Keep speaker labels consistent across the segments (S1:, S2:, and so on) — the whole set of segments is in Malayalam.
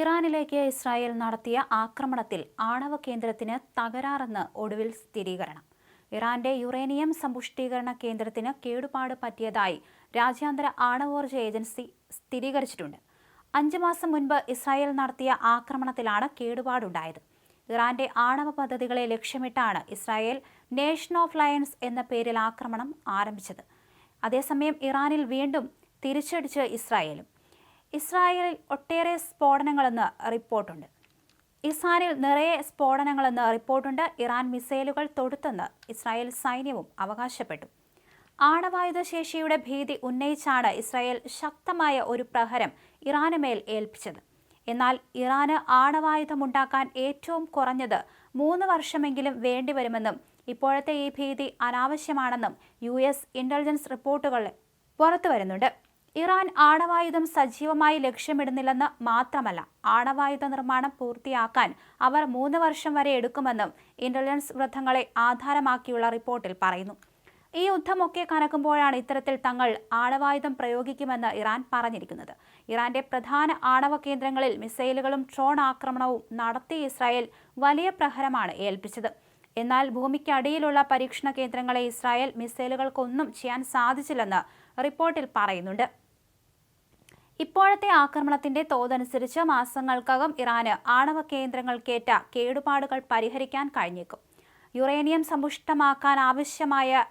S1: ഇറാനിലേക്ക് ഇസ്രായേൽ നടത്തിയ ആക്രമണത്തിൽ ആണവ കേന്ദ്രത്തിന് തകരാറെന്ന് ഒടുവിൽ സ്ഥിരീകരണം. ഇറാന്റെ യുറേനിയം സമ്പുഷ്ടീകരണ കേന്ദ്രത്തിന് കേടുപാട് പറ്റിയതായി രാജ്യാന്തര ആണവോർജ ഏജൻസി സ്ഥിരീകരിച്ചിട്ടുണ്ട്. അഞ്ചു മാസം മുൻപ് ഇസ്രായേൽ നടത്തിയ ആക്രമണത്തിലാണ് കേടുപാടുണ്ടായത്. ഇറാന്റെ ആണവ പദ്ധതികളെ ലക്ഷ്യമിട്ടാണ് ഇസ്രായേൽ നേഷൻ ഓഫ് ലയൻസ് എന്ന പേരിൽ ആക്രമണം ആരംഭിച്ചത്. അതേസമയം ഇറാനിൽ വീണ്ടും തിരിച്ചടിച്ച് ഇസ്രായേലും. ഇസ്രായേലിൽ ഒട്ടേറെ സ്ഫോടനങ്ങളെന്ന് റിപ്പോർട്ടുണ്ട്. ഇസ്രായേലിൽ നിറയെ സ്ഫോടനങ്ങളെന്ന് റിപ്പോർട്ടുണ്ട്. ഇറാൻ മിസൈലുകൾ തൊടുത്തെന്ന് ഇസ്രായേൽ സൈന്യവും അവകാശപ്പെട്ടു. ആണവായുധശേഷിയുടെ ഭീതി ഉന്നയിച്ചാണ് ഇസ്രായേൽ ശക്തമായ ഒരു പ്രഹരം ഇറാന് മേൽ ഏൽപ്പിച്ചത്. എന്നാൽ ഇറാന് ആണവായുധമുണ്ടാക്കാൻ ഏറ്റവും കുറഞ്ഞത് മൂന്ന് വർഷമെങ്കിലും വേണ്ടിവരുമെന്നും ഇപ്പോഴത്തെ ഈ ഭീതി അനാവശ്യമാണെന്നും യു എസ് ഇന്റലിജൻസ് റിപ്പോർട്ടുകൾ പുറത്തുവരുന്നുണ്ട്. ഇറാൻ ആണവായുധം സജീവമായി ലക്ഷ്യമിടുന്നില്ലെന്ന് മാത്രമല്ല ആണവായുധ നിർമ്മാണം പൂർത്തിയാക്കാൻ അവർ മൂന്ന് വർഷം വരെ എടുക്കുമെന്നും ഇന്റലിജൻസ് വൃദ്ധങ്ങളെ ആധാരമാക്കിയുള്ള റിപ്പോർട്ടിൽ പറയുന്നു. ഈ യുദ്ധമൊക്കെ കനക്കുമ്പോഴാണ് ഇത്തരത്തിൽ തങ്ങൾ ആണവായുധം പ്രയോഗിക്കുമെന്ന് ഇറാൻ പറഞ്ഞിരിക്കുന്നത്. ഇറാന്റെ പ്രധാന ആണവ കേന്ദ്രങ്ങളിൽ മിസൈലുകളും ഡ്രോൺ ആക്രമണവും നടത്തിയ ഇസ്രായേൽ വലിയ പ്രഹരമാണ് ഏൽപ്പിച്ചത്. എന്നാൽ ഭൂമിക്കടിയിലുള്ള പരീക്ഷണ കേന്ദ്രങ്ങളെ ഇസ്രായേൽ മിസൈലുകൾക്കൊന്നും ചെയ്യാൻ സാധിച്ചില്ലെന്ന് റിപ്പോർട്ടിൽ പറയുന്നുണ്ട്. ഇപ്പോഴത്തെ ആക്രമണത്തിന്റെ തോതനുസരിച്ച് മാസങ്ങൾക്കകം ഇറാന് ആണവ കേന്ദ്രങ്ങൾക്കേറ്റ കേടുപാടുകൾ പരിഹരിക്കാൻ കഴിഞ്ഞേക്കും. യുറേനിയം സമ്പുഷ്ടമാക്കാൻ ആവശ്യമായ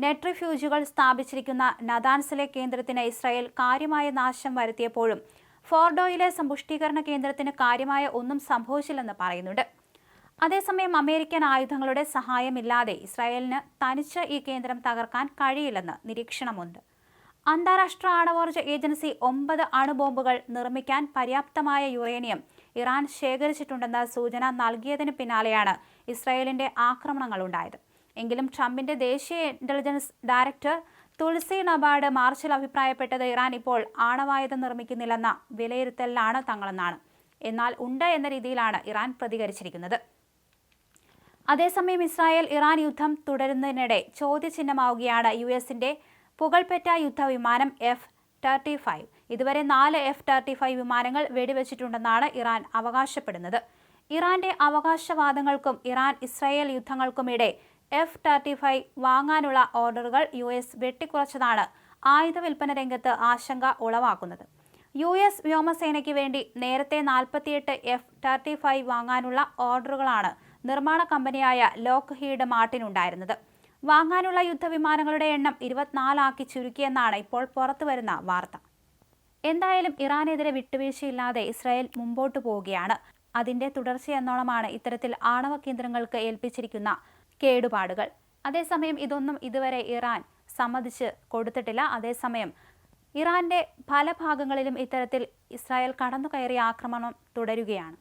S1: നെട്രിഫ്യൂജുകൾ സ്ഥാപിച്ചിരിക്കുന്ന നദാൻസിലെ കേന്ദ്രത്തിന് ഇസ്രായേൽ കാര്യമായ നാശം വരുത്തിയപ്പോഴും ഫോർഡോയിലെ സമ്പുഷ്ടീകരണ കേന്ദ്രത്തിന് കാര്യമായ ഒന്നും സംഭവിച്ചില്ലെന്ന് പറയുന്നുണ്ട്. അതേസമയം അമേരിക്കൻ ആയുധങ്ങളുടെ സഹായമില്ലാതെ ഇസ്രായേലിന് തനിച്ച് ഈ കേന്ദ്രം തകർക്കാൻ കഴിയില്ലെന്ന് നിരീക്ഷണമുണ്ട്. അന്താരാഷ്ട്ര ആണവോർജ ഏജൻസി ഒമ്പത് അണുബോംബുകൾ നിർമ്മിക്കാൻ പര്യാപ്തമായ യുറേനിയം ഇറാൻ ശേഖരിച്ചിട്ടുണ്ടെന്ന സൂചന നൽകിയതിന് പിന്നാലെയാണ് ഇസ്രായേലിന്റെ ആക്രമണങ്ങൾ ഉണ്ടായത്. എങ്കിലും ട്രംപിന്റെ ദേശീയ ഇന്റലിജൻസ് ഡയറക്ടർ തുളസി നബാർഡ് മാർച്ചിൽ അഭിപ്രായപ്പെട്ടത് ഇറാൻ ഇപ്പോൾ ആണവായുധം നിർമ്മിക്കുന്നില്ലെന്ന വിലയിരുത്തലിലാണ് തങ്ങളെന്നാണ്. എന്നാൽ ഉണ്ട് എന്ന രീതിയിലാണ് ഇറാൻ പ്രതികരിച്ചിരിക്കുന്നത്. അതേസമയം ഇസ്രായേൽ ഇറാൻ യുദ്ധം തുടരുന്നതിനിടെ ചോദ്യചിഹ്നമാവുകയാണ് യു എസിന്റെ പുകൾപെറ്റ യുദ്ധവിമാനം എഫ് തേർട്ടി ഫൈവ് ഇതുവരെ നാല് എഫ് തേർട്ടി ഫൈവ് വിമാനങ്ങൾ വെടിവെച്ചിട്ടുണ്ടെന്നാണ് ഇറാൻ അവകാശപ്പെടുന്നത്. ഇറാന്റെ അവകാശവാദങ്ങൾക്കും ഇറാൻ ഇസ്രായേൽ യുദ്ധങ്ങൾക്കുമിടെ എഫ് തേർട്ടി ഫൈവ് വാങ്ങാനുള്ള ഓർഡറുകൾ യു എസ് വെട്ടിക്കുറച്ചതാണ്. ആയുധ വിൽപ്പന രംഗത്ത് ആശങ്ക ഉളവാക്കുന്നത്. യു എസ് വ്യോമസേനയ്ക്ക് വേണ്ടി നേരത്തെ നാൽപ്പത്തിയെട്ട് എഫ് തേർട്ടി ഫൈവ് വാങ്ങാനുള്ള ഓർഡറുകളാണ് നിർമ്മാണ കമ്പനിയായ ലോക്ക് ഹീഡ് മാർട്ടിനുണ്ടായിരുന്നത്. വാങ്ങാനുള്ള യുദ്ധവിമാനങ്ങളുടെ എണ്ണം ഇരുപത്തിനാലാക്കി ചുരുക്കിയെന്നാണ് ഇപ്പോൾ പുറത്തുവരുന്ന വാർത്ത. എന്തായാലും ഇറാനെതിരെ വിട്ടുവീഴ്ചയില്ലാതെ ഇസ്രായേൽ മുമ്പോട്ടു പോവുകയാണ്. അതിന്റെ തുടർച്ചയെന്നോണമാണ് ഇത്തരത്തിൽ ആണവ കേന്ദ്രങ്ങൾക്ക് ഏൽപ്പിച്ചിരിക്കുന്ന കേടുപാടുകൾ. അതേസമയം ഇതൊന്നും ഇതുവരെ ഇറാൻ സമ്മതിച്ച് കൊടുത്തിട്ടില്ല. അതേസമയം ഇറാന്റെ പല ഭാഗങ്ങളിലും ഇത്തരത്തിൽ ഇസ്രായേൽ കടന്നുകയറിയ ആക്രമണം തുടരുകയാണ്.